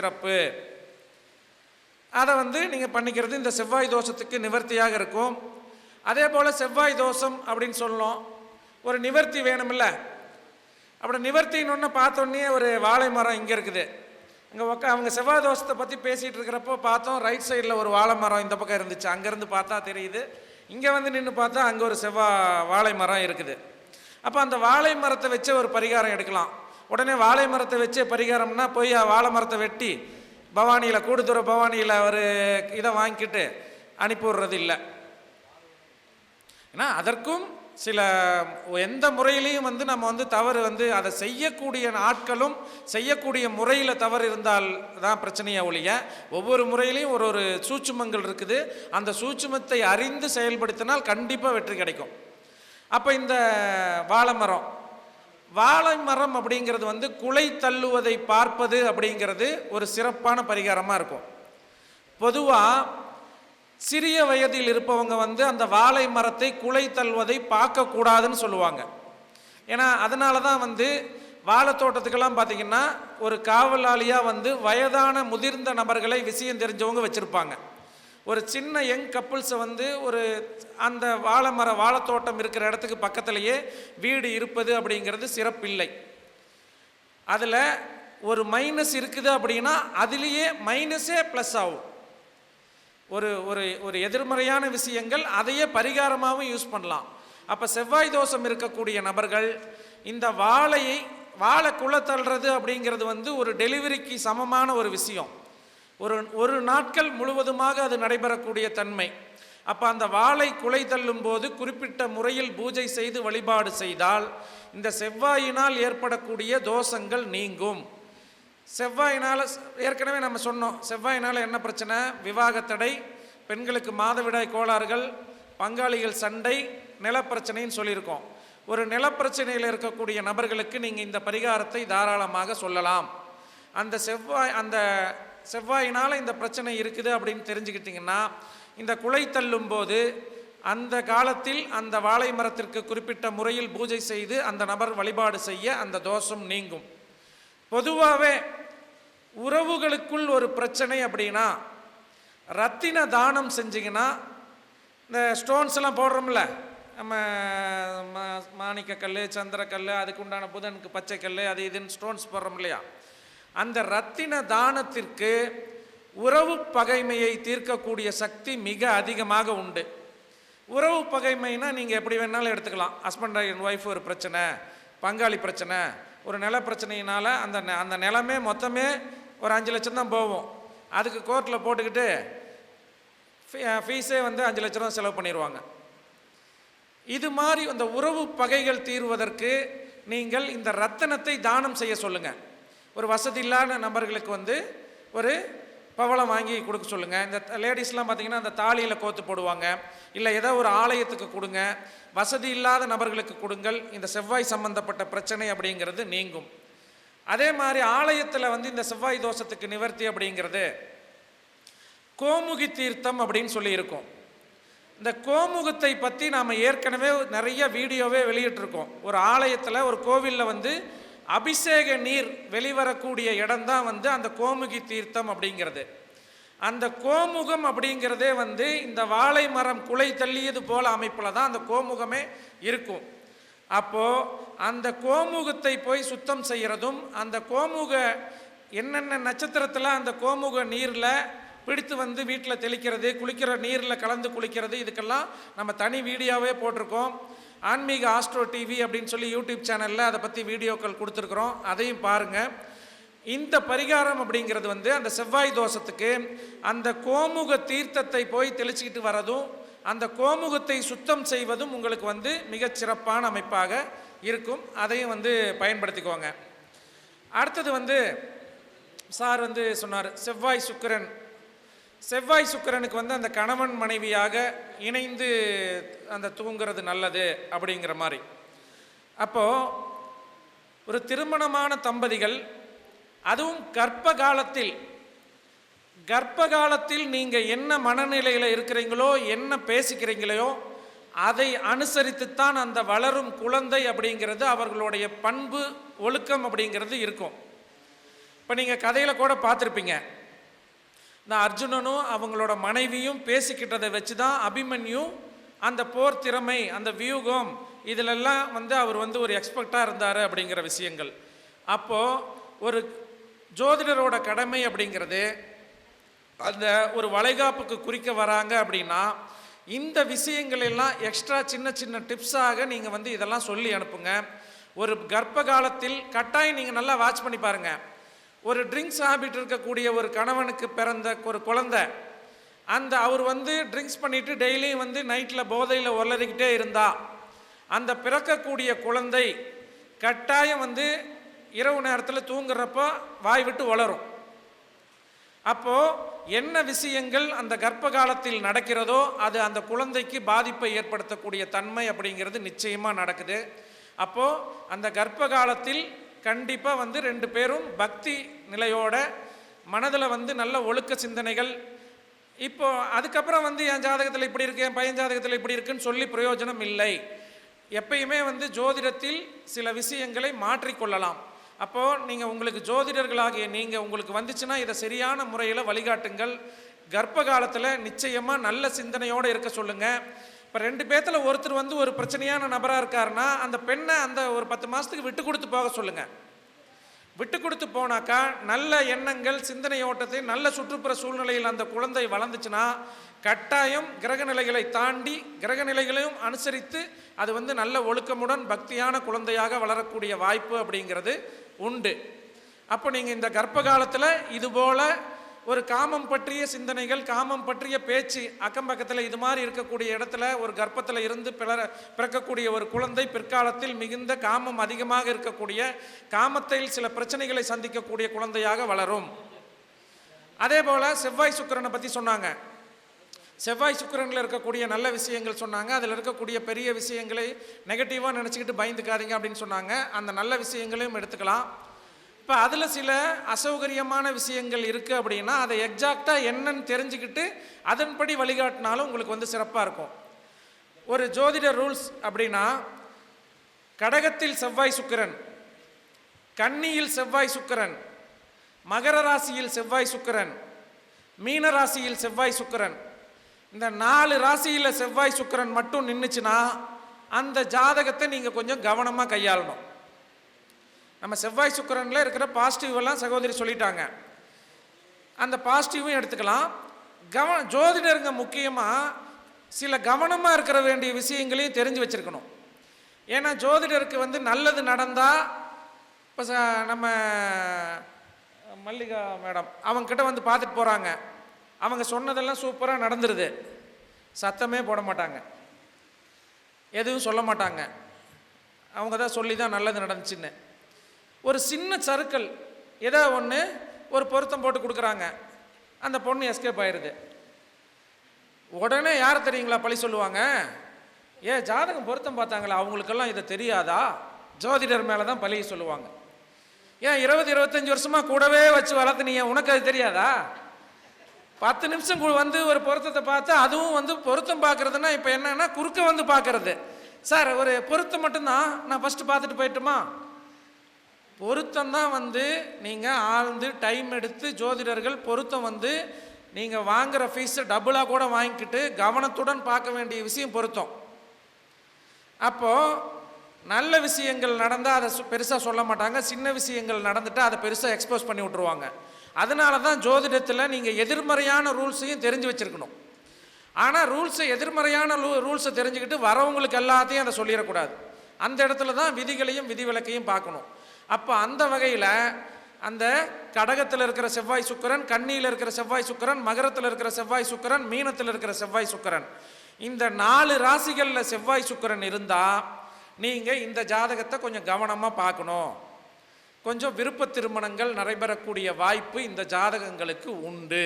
சிறப்பு. அதை வந்து நீங்கள் பண்ணிக்கிறது இந்த செவ்வாய் தோஷத்துக்கு நிவர்த்தியாக இருக்கும். அதே போல் செவ்வாய் தோஷம் அப்படின்னு சொல்லணும். ஒரு நிவர்த்தி வேணுமில்ல அப்படி நிவர்த்தின்னு பார்த்தோன்னே ஒரு வாழை மரம் இங்கே இருக்குது. அங்கே உக்கா அவங்க செவ்வாய் தோஷத்தை பற்றி பேசிகிட்டு இருக்கிறப்போ பார்த்தோம் ரைட் சைடில் ஒரு வாழை மரம் இந்த பக்கம் இருந்துச்சு. அங்கேருந்து பார்த்தா தெரியுது. இங்கே வந்து நின்று பார்த்தா அங்கே ஒரு செவ்வாய் வாழை மரம் இருக்குது. அப்போ அந்த வாழை மரத்தை வச்சு ஒரு பரிகாரம் எடுக்கலாம். உடனே வாழை மரத்தை வச்சே பரிகாரம்னா போய் வாழை மரத்தை வெட்டி பவானியில் கூடுதுற பவானியில் ஒரு இதை வாங்கிக்கிட்டு அனுப்பிவிடுறது இல்லை ஏன்னா அதற்கும் சில எந்த முறையிலையும் வந்து நம்ம வந்து தவறு வந்து அதை செய்யக்கூடிய ஆட்களும் செய்யக்கூடிய முறையில் தவறு இருந்தால் தான் பிரச்சனையாக ஒழிய ஒவ்வொரு முறையிலையும் ஒரு ஒரு சூட்சுமங்கள் இருக்குது. அந்த சூட்சுமத்தை அறிந்து செயல்படுத்தினால் கண்டிப்பாக வெற்றி கிடைக்கும். அப்போ இந்த வாழை மரம் வாழை மரம் அப்படிங்கிறது வந்து குலை தள்ளுவதை பார்ப்பது அப்படிங்கிறது ஒரு சிறப்பான பரிகாரமாக இருக்கும். பொதுவாக சிறிய வயதில் இருப்பவங்க வந்து அந்த வாழை மரத்தை குலை தள்ளுவதை பார்க்கக்கூடாதுன்னு சொல்லுவாங்க. ஏன்னா அதனால தான் வந்து வாழை தோட்டத்துக்கெல்லாம் பார்த்தீங்கன்னா ஒரு காவலாளியாக வந்து வயதான முதிர்ந்த நபர்களை விஷயம் தெரிஞ்சவங்க வச்சுருப்பாங்க. ஒரு சின்ன யங் கப்புள்ஸை வந்து ஒரு அந்த வாழை மர வாழைத்தோட்டம் இருக்கிற இடத்துக்கு பக்கத்திலேயே வீடு இருப்பது அப்படிங்கிறது சிறப்பில்லை. அதில் ஒரு மைனஸ் இருக்குது அப்படின்னா அதுலேயே மைனஸே ப்ளஸ் ஆகும். ஒரு ஒரு ஒரு எதிர்மறையான விஷயங்கள் அதையே பரிகாரமாகவும் யூஸ் பண்ணலாம். அப்போ செவ்வாய் தோஷம் இருக்கக்கூடிய நபர்கள் இந்த வாழையை வாழை குள்ள தள்ளுறது அப்படிங்கிறது வந்து ஒரு டெலிவரிக்கு சமமான ஒரு விஷயம். ஒரு ஒரு நாட்கள் முழுவதுமாக அது நடைபெறக்கூடிய தன்மை. அப்போ அந்த வாழை குலை தள்ளும் போது குறிப்பிட்ட முறையில் பூஜை செய்து வழிபாடு செய்தால் இந்த செவ்வாயினால் ஏற்படக்கூடிய தோஷங்கள் நீங்கும். செவ்வாயினால் ஏற்கனவே நம்ம சொன்னோம் செவ்வாயினால் என்ன பிரச்சனை? விவாகத்தடை பெண்களுக்கு மாதவிடாய் கோளாறுகள் பங்காளிகள் சண்டை நிலப்பிரச்சனைன்னு சொல்லியிருக்கோம். ஒரு நிலப்பிரச்சனையில் இருக்கக்கூடிய நபர்களுக்கு நீங்கள் இந்த பரிகாரத்தை தாராளமாக சொல்லலாம். அந்த செவ்வாய் அந்த செவ்வாயினால் இந்த பிரச்சனை இருக்குது அப்படின்னு தெரிஞ்சுக்கிட்டிங்கன்னா இந்த குலை தள்ளும் போது அந்த காலத்தில் அந்த வாழை மரத்திற்கு குறிப்பிட்ட முறையில் பூஜை செய்து அந்த நபர் வழிபாடு செய்ய அந்த தோஷம் நீங்கும். பொதுவாகவே உறவுகளுக்குள் ஒரு பிரச்சனை அப்படின்னா ரத்தின தானம் செஞ்சிங்கன்னா இந்த ஸ்டோன்ஸ் எல்லாம் போடுறோம்ல நம்ம மா- மாணிக்கக்கல் சந்திரக்கல் அதுக்கு உண்டான புதனுக்கு பச்சைக்கல் அது இதுன்னு ஸ்டோன்ஸ் போடுறோம் இல்லையா? அந்த ரத்தின தானத்திற்கு உறவு பகைமையை தீர்க்கக்கூடிய சக்தி மிக அதிகமாக உண்டு. உறவு பகைமைனா நீங்கள் எப்படி வேணாலும் எடுத்துக்கலாம். ஹஸ்பண்ட் அண்ட் ஒய்ஃப் ஒரு பிரச்சனை பங்காளி பிரச்சனை ஒரு நில பிரச்சனையினால் அந்த நெ- அந்த நிலமே மொத்தமே ஒரு அஞ்சு லட்சம் தான் போகும். அதுக்கு கோர்ட்டில் போட்டுக்கிட்டு ஃபீஸே வந்து அஞ்சு லட்ச ரூபா செலவு பண்ணிடுவாங்க இது மாதிரி அந்த உறவு பகைகள் தீர்வதற்கு நீங்கள் இந்த ரத்தனத்தை தானம் செய்ய சொல்லுங்கள் ஒரு வசதி இல்லாத நபர்களுக்கு வந்து ஒரு பவளம் வாங்கி கொடுக்க சொல்லுங்கள் இந்த லேடிஸ்லாம் பார்த்தீங்கன்னா அந்த தாலியில் கோத்து போடுவாங்க. இல்லை ஏதோ ஒரு ஆலயத்துக்கு கொடுங்க. வசதி இல்லாத நபர்களுக்கு கொடுங்கள். இந்த செவ்வாய் சம்பந்தப்பட்ட பிரச்சனை அப்படிங்கிறது நீங்கும். அதே மாதிரி ஆலயத்தில் வந்து இந்த செவ்வாய் தோஷத்துக்கு நிவர்த்தி அப்படிங்கிறது கோமுகி தீர்த்தம் அப்படின்னு சொல்லி இருக்கும். இந்த கோமுகத்தை பற்றி நாம் ஏற்கனவே நிறைய வீடியோவே வெளியிட்டிருக்கோம். ஒரு ஆலயத்தில் ஒரு கோவிலில் வந்து அபிஷேக நீர் வெளிவரக்கூடிய இடம்தான் வந்து அந்த கோமுகி தீர்த்தம் அப்படிங்கிறது. அந்த கோமுகம் அப்படிங்கிறதே வந்து இந்த வாழை மரம் குலை தள்ளியது போல அமைப்பில் தான் அந்த கோமுகமே இருக்கும். அப்போது அந்த கோமுகத்தை போய் சுத்தம் செய்கிறதும் அந்த கோமுக என்னென்ன நட்சத்திரத்தில் அந்த கோமுக நீரில் பிடித்து வந்து வீட்டில் தெளிக்கிறது குளிக்கிற நீரில் கலந்து குளிக்கிறது இதுக்கெல்லாம் நம்ம தனி வீடியோவே போட்டிருக்கோம். ஆன்மீக ஆஸ்ட்ரோ டிவி அப்படின்னு சொல்லி யூடியூப் சேனலில் அதை பற்றி வீடியோக்கள் கொடுத்துருக்குறோம். அதையும் பாருங்கள் இந்த பரிகாரம் அப்படிங்கிறது வந்து அந்த செவ்வாய் தோஷத்துக்கு அந்த கோமுக தீர்த்தத்தை போய் தெளிச்சுக்கிட்டு வரதும் அந்த கோமுகத்தை சுத்தம் செய்வதும் உங்களுக்கு வந்து மிகச்சிறப்பான அமைப்பாக இருக்கும். அதையும் வந்து பயன்படுத்திக்கோங்க. அடுத்தது வந்து சார் வந்து சொன்னார் செவ்வாய் சுக்கிரன் செவ்வாய் சுக்கிரனுக்கு வந்து அந்த கணவன் மனைவியாக இணைந்து அந்த தூங்கிறது நல்லது அப்படிங்கிற மாதிரி. அப்போது ஒரு திருமணமான தம்பதிகள் அதுவும் கர்ப்ப காலத்தில் கர்ப்ப காலத்தில் நீங்கள் என்ன மனநிலையில் இருக்கிறீங்களோ என்ன பேசிக்கிறீங்களோ அதை அனுசரித்துத்தான் அந்த வளரும் குழந்தை அப்படிங்கிறது அவர்களுடைய பண்பு ஒழுக்கம் அப்படிங்கிறது இருக்கும். இப்போ நீங்கள் கதையில் கூட பார்த்துருப்பீங்க. நான் அர்ஜுனனும் அவங்களோட மனைவியும் பேசிக்கிட்டதை வச்சு தான் அபிமன்யு அந்த போர் திறமை அந்த வியூகம் இதிலெல்லாம் வந்து அவர் வந்து ஒரு எக்ஸ்பர்ட்டாக இருந்தார் அப்படிங்கிற விஷயங்கள். அப்போது ஒரு ஜோதிடரோட கடமை அப்படிங்கிறது அந்த ஒரு வளைகாப்புக்கு குறிக்க வராங்க அப்படின்னா இந்த விஷயங்கள் எல்லாம் எக்ஸ்ட்ரா சின்ன சின்ன டிப்ஸாக நீங்கள் வந்து இதெல்லாம் சொல்லி அனுப்புங்க. ஒரு கர்ப்ப காலத்தில் கட்டாயம் நீங்கள் நல்லா வாட்ச் பண்ணி பாருங்கள் ஒரு ட்ரிங்க்ஸ் ஹாபிட் இருக்கக்கூடிய ஒரு கணவனுக்கு பிறந்த ஒரு குழந்தை. அந்த அவர் வந்து ட்ரிங்க்ஸ் பண்ணிட்டு டெய்லியும் வந்து நைட்டில் போதையில் உளறிக்கிட்டே இருந்தா. அந்த பிறக்கக்கூடிய குழந்தை கட்டாயம் வந்து இரவு நேரத்தில் தூங்குறப்போ வாய் விட்டு வளரும் அப்போது என்ன விஷயங்கள் அந்த கர்ப்ப காலத்தில் நடக்கிறதோ அது அந்த குழந்தைக்கு பாதிப்பை ஏற்படுத்தக்கூடிய தன்மை அப்படிங்கிறது நிச்சயமாக நடக்குது. அப்போது அந்த கர்ப்ப காலத்தில் கண்டிப்பாக வந்து ரெண்டு பேரும் பக்தி நிலையோட மனதில் வந்து நல்ல ஒழுக்க சிந்தனைகள். இப்போ அதுக்கப்புறம் வந்து என் ஜாதகத்தில் இப்படி இருக்கு என் பையன் ஜாதகத்தில் இப்படி இருக்குன்னு சொல்லி பிரயோஜனம் இல்லை. எப்பயுமே வந்து ஜோதிடத்தில் சில விஷயங்களை மாற்றிக்கொள்ளலாம் அப்போது நீங்கள் உங்களுக்கு ஜோதிடர்களாகிய நீங்கள் உங்களுக்கு வந்துச்சுன்னா இதை சரியான முறையில் வழிகாட்டுங்கள். கர்ப்ப காலத்தில் நிச்சயமாக நல்ல சிந்தனையோடு இருக்க சொல்லுங்கள் இப்போ ரெண்டு பேர்த்தில் ஒருத்தர் வந்து ஒரு பிரச்சனையான நபராக இருக்காருன்னா அந்த பெண்ணை அந்த ஒரு பத்து மாதத்துக்கு விட்டு கொடுத்து போக சொல்லுங்கள் விட்டு கொடுத்து போனாக்கா நல்ல எண்ணங்கள் சிந்தனை ஓட்டத்தை நல்ல சுற்றுப்புற சூழ்நிலையில் அந்த குழந்தை வளர்ந்துச்சுன்னா கட்டாயம் கிரகநிலைகளை தாண்டி கிரகநிலைகளையும் அனுசரித்து அது வந்து நல்ல ஒழுக்கமுடன் பக்தியான குழந்தையாக வளரக்கூடிய வாய்ப்பு அப்படிங்கிறது உண்டு. அப்போ நீங்கள் இந்த கர்ப்ப காலத்தில் இதுபோல் ஒரு காமம் பற்றிய சிந்தனைகள் காமம் பற்றிய பேச்சு அக்கம் பக்கத்தில் இது மாதிரி இருக்கக்கூடிய இடத்துல ஒரு கர்ப்பத்தில் இருந்து பிளற பிறக்கக்கூடிய ஒரு குழந்தை பிற்காலத்தில் மிகுந்த காமம் அதிகமாக இருக்கக்கூடிய காமத்தில் சில பிரச்சனைகளை சந்திக்கக்கூடிய குழந்தையாக வளரும். அதே போல் செவ்வாய் சுக்கிரனை பற்றி சொன்னாங்க. செவ்வாய் சுக்கிரனில் இருக்கக்கூடிய நல்ல விஷயங்கள் சொன்னாங்க. அதில் இருக்கக்கூடிய பெரிய விஷயங்களை நெகட்டிவாக நினச்சிக்கிட்டு பயந்துக்காதீங்க அப்படின்னு சொன்னாங்க. அந்த நல்ல விஷயங்களையும் எடுத்துக்கலாம். இப்போ அதில் சில அசௌகரியமான விஷயங்கள் இருக்குது அப்படின்னா அதை எக்ஸாக்டாக என்னன்னு தெரிஞ்சுக்கிட்டு அதன்படி வழிகாட்டினாலும் உங்களுக்கு வந்து சிறப்பாக இருக்கும். ஒரு ஜோதிட ரூல்ஸ் அப்படின்னா கடகத்தில் செவ்வாய் சுக்கிரன் கன்னியில் செவ்வாய் சுக்கிரன் மகர ராசியில் செவ்வாய் சுக்கிரன் மீன ராசியில் செவ்வாய் சுக்கிரன். இந்த நாலு ராசியில் செவ்வாய் சுக்கிரன் மட்டும் நின்றுச்சுன்னா அந்த ஜாதகத்தை நீங்கள் கொஞ்சம் கவனமாக கையாளணும். நம்ம செவ்வாய் சுக்கரனில் இருக்கிற பாசிட்டிவெல்லாம் சகோதரி சொல்லிட்டாங்க. அந்த பாசிட்டிவும் எடுத்துக்கலாம். கவன ஜோதிடருங்க முக்கியமாக சில கவனமாக இருக்கிற வேண்டிய விஷயங்களையும் தெரிஞ்சு வச்சுருக்கணும். ஏன்னா ஜோதிடருக்கு வந்து நல்லது நடந்தால் இப்போ ச நம்ம மல்லிகா மேடம் அவங்கக்கிட்ட வந்து பார்த்துட்டு போகிறாங்க அவங்க சொன்னதெல்லாம் சூப்பராக நடந்துருது. சத்தமே போட மாட்டாங்க. எதுவும் சொல்ல மாட்டாங்க. அவங்க தான் சொல்லி தான் நல்லது நடந்துச்சுன்னு. ஒரு சின்ன சறுக்கல் ஏதோ ஒன்று ஒரு பொருத்தம் போட்டு கொடுக்குறாங்க. அந்த பொண்ணு எஸ்கேப் ஆயிடுது உடனே யார் தெரியுங்களா பழி சொல்லுவாங்க? ஏ ஜாதகம் பொருத்தம் பார்த்தாங்களா? அவங்களுக்கெல்லாம் இதை தெரியாதா? ஜோதிடர் மேலே தான் பழியை சொல்லுவாங்க. ஏன் இருபது இருபத்தஞ்சி வருஷமாக கூடவே வச்சு வளர்த்துனீங்க? உனக்கு அது தெரியாதா? பத்து நிமிஷம் வந்து ஒரு பொருத்தத்தை பார்த்தா அதுவும் வந்து பொருத்தம் பார்க்குறதுன்னா இப்போ என்னன்னா குறுக்க வந்து பார்க்கறது. சார் ஒரு பொருத்தம் மட்டும்தான். நான் ஃபஸ்ட்டு பார்த்துட்டு போயிட்டுமா? பொருத்தம் தான் வந்து நீங்கள் ஆழ்ந்து டைம் எடுத்து ஜோதிடர்கள் பொருத்தம் வந்து நீங்கள் வாங்குகிற ஃபீஸை டபுளாக கூட வாங்கிக்கிட்டு கவனத்துடன் பார்க்க வேண்டிய விஷயம் பொருத்தம். அப்போது நல்ல விஷயங்கள் நடந்தால் அதை பெருசாக சொல்ல மாட்டாங்க. சின்ன விஷயங்கள் நடந்துட்டால் அதை பெருசாக எக்ஸ்போஸ் பண்ணி விட்ருவாங்க அதனால தான் ஜோதிடத்தில் நீங்கள் எதிர்மறையான ரூல்ஸையும் தெரிஞ்சு வச்சுருக்கணும். ஆனால் ரூல்ஸை எதிர்மறையான ரூல்ஸை தெரிஞ்சுக்கிட்டு வரவங்களுக்கு எல்லாத்தையும் அதை சொல்லிடக்கூடாது. அந்த இடத்துல தான் விதிகளையும் விதிவிலக்கையும் பார்க்கணும். அப்போ அந்த வகையில் அந்த கடகத்தில் இருக்கிற செவ்வாய் சுக்கிரன் கண்ணியில் இருக்கிற செவ்வாய் சுக்கிரன் மகரத்தில் இருக்கிற செவ்வாய் சுக்கரன் மீனத்தில் இருக்கிற செவ்வாய் சுக்கரன். இந்த நாலு ராசிகளில் செவ்வாய் சுக்கிரன் இருந்தால் நீங்கள் இந்த ஜாதகத்தை கொஞ்சம் கவனமாக பார்க்கணும். கொஞ்சம் விருப்ப திருமணங்கள் நடைபெறக்கூடிய வாய்ப்பு இந்த ஜாதகங்களுக்கு உண்டு.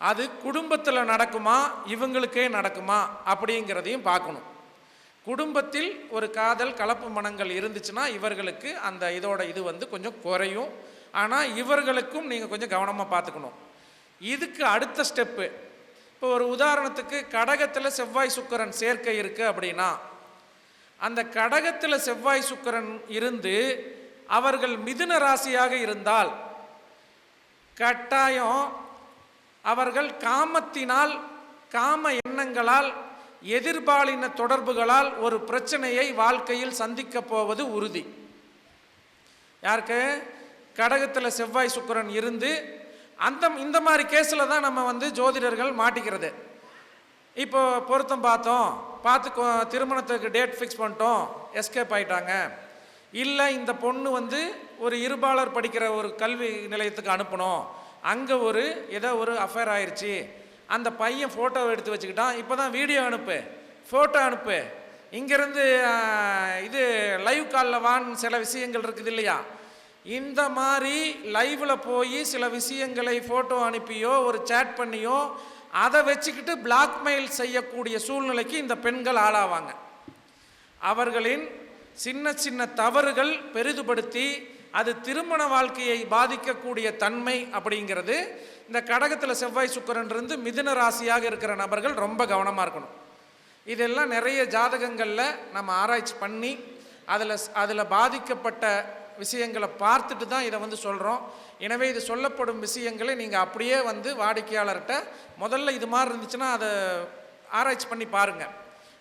அது குடும்பத்தில் நடக்குமா இவங்களுக்கே நடக்குமா அப்படிங்கிறதையும் பார்க்கணும். குடும்பத்தில் ஒரு காதல் கலப்பு மனங்கள் இருந்துச்சுன்னா இவர்களுக்கு அந்த இதோட இது வந்து கொஞ்சம் குறையும். ஆனால் இவர்களுக்கும் நீங்கள் கொஞ்சம் கவனமாக பார்த்துக்கணும். இதுக்கு அடுத்த ஸ்டெப்பு இப்போ ஒரு உதாரணத்துக்கு கடகத்தில் செவ்வாய் சுக்கரன் சேர்க்கை இருக்குது அப்படின்னா அந்த கடகத்தில் செவ்வாய் சுக்கரன் இருந்து அவர்கள் மிதுன ராசியாக இருந்தால் கட்டாயம் அவர்கள் காமத்தினால் காம எண்ணங்களால் எதிர்பாலின தொடர்புகளால் ஒரு பிரச்சனையை வாழ்க்கையில் சந்திக்க போவது உறுதி. யாருக்கு? கடகத்தில் செவ்வாய் சுக்கரன் இருந்து அந்த இந்த மாதிரி கேஸில் தான் நம்ம வந்து ஜோதிடர்கள் மாட்டிக்கிறது. இப்போ பொருத்தம் பார்த்தோம். பார்த்து திருமணத்துக்கு டேட் ஃபிக்ஸ் பண்ணிட்டோம். எஸ்கேப் ஆயிட்டாங்க. இல்லை இந்த பொண்ணு வந்து ஒரு இருபாலர் படிக்கிற ஒரு கல்வி நிலையத்துக்கு அனுப்பணும். அங்கே ஒரு ஏதோ ஒரு அஃபேர் ஆயிடுச்சு அந்த பையன் ஃபோட்டோவை எடுத்து வச்சுக்கிட்டான். இப்போ தான் வீடியோ அனுப்பு. ஃபோட்டோ அனுப்பு. இங்கேருந்து இது லைவ் காலில் வான் சில விஷயங்கள் இருக்குது இல்லையா? இந்த மாதிரி லைவில் போய் சில விஷயங்களை ஃபோட்டோ அனுப்பியோ ஒரு சேட் பண்ணியோ அதை வச்சுக்கிட்டு பிளாக்மெயில் செய்யக்கூடிய சூழ்நிலைக்கு இந்த பெண்கள் ஆளாவாங்க. அவர்களின் சின்ன சின்ன தவறுகள் பெரிதுபடுத்தி அது திருமண வாழ்க்கையை பாதிக்கக்கூடிய தன்மை அப்படிங்கிறது இந்த கடகத்தில் செவ்வாய் சுக்கரன் இருந்து மிதுன ராசியாக இருக்கிற நபர்கள் ரொம்ப கவனமாக இருக்கணும். இதெல்லாம் நிறைய ஜாதகங்களில் நம்ம ஆராய்ச்சி பண்ணி அதில் அதில் பாதிக்கப்பட்ட விஷயங்களை பார்த்துட்டு தான் இதை வந்து சொல்கிறோம் எனவே இது சொல்லப்படும் விஷயங்களை நீங்கள் அப்படியே வந்து வாடிக்கையாளர்கிட்ட முதல்ல இது மாதிரி இருந்துச்சுன்னா அதை ஆராய்ச்சி பண்ணி பாருங்கள்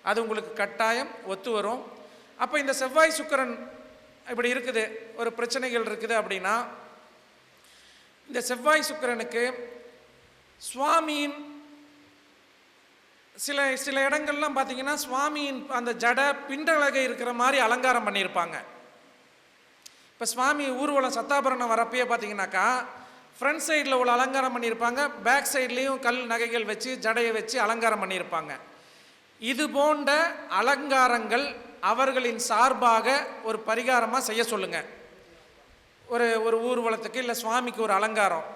அது உங்களுக்கு கட்டாயம் ஒத்து வரும். அப்போ இந்த செவ்வாய் சுக்கரன் இப்படி இருக்குது ஒரு பிரச்சனைகள் இருக்குது அப்படின்னா இந்த செவ்வாய் சுக்கிரனுக்கு சுவாமியின் சில சில இடங்கள்லாம் பார்த்தீங்கன்னா சுவாமியின் அந்த ஜட பிண்டழகை இருக்கிற மாதிரி அலங்காரம் பண்ணியிருப்பாங்க. இப்போ சுவாமி ஊர்வலம் சத்தாபரணம் வரப்பயே பார்த்தீங்கன்னாக்கா ஃப்ரண்ட் சைடில் உள்ள அலங்காரம் பண்ணியிருப்பாங்க பேக் சைட்லேயும் கல் நகைகள் வச்சு ஜடையை வச்சு அலங்காரம் பண்ணியிருப்பாங்க. இது போன்ற அலங்காரங்கள் அவர்களின் சார்பாக ஒரு பரிகாரமாக செய்ய சொல்லுங்கள் ஒரு ஒரு ஊர்வலத்துக்கு இல்லை சுவாமிக்கு ஒரு அலங்காரம்.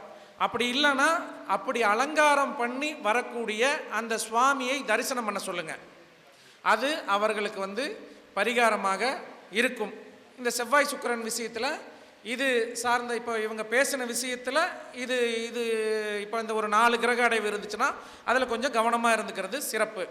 அப்படி இல்லைன்னா அப்படி அலங்காரம் பண்ணி வரக்கூடிய அந்த சுவாமியை தரிசனம் பண்ண சொல்லுங்கள் அது அவர்களுக்கு வந்து பரிகாரமாக இருக்கும். இந்த செவ்வாய் சுக்கிரன் விஷயத்தில் இது சார்ந்த இப்போ இவங்க பேசின விஷயத்தில் இது இது இப்போ இந்த ஒரு நாலு கிரக அடைவு இருந்துச்சுன்னா அதில் கொஞ்சம் கவனமாக இருந்துக்கிறது சிறப்பு.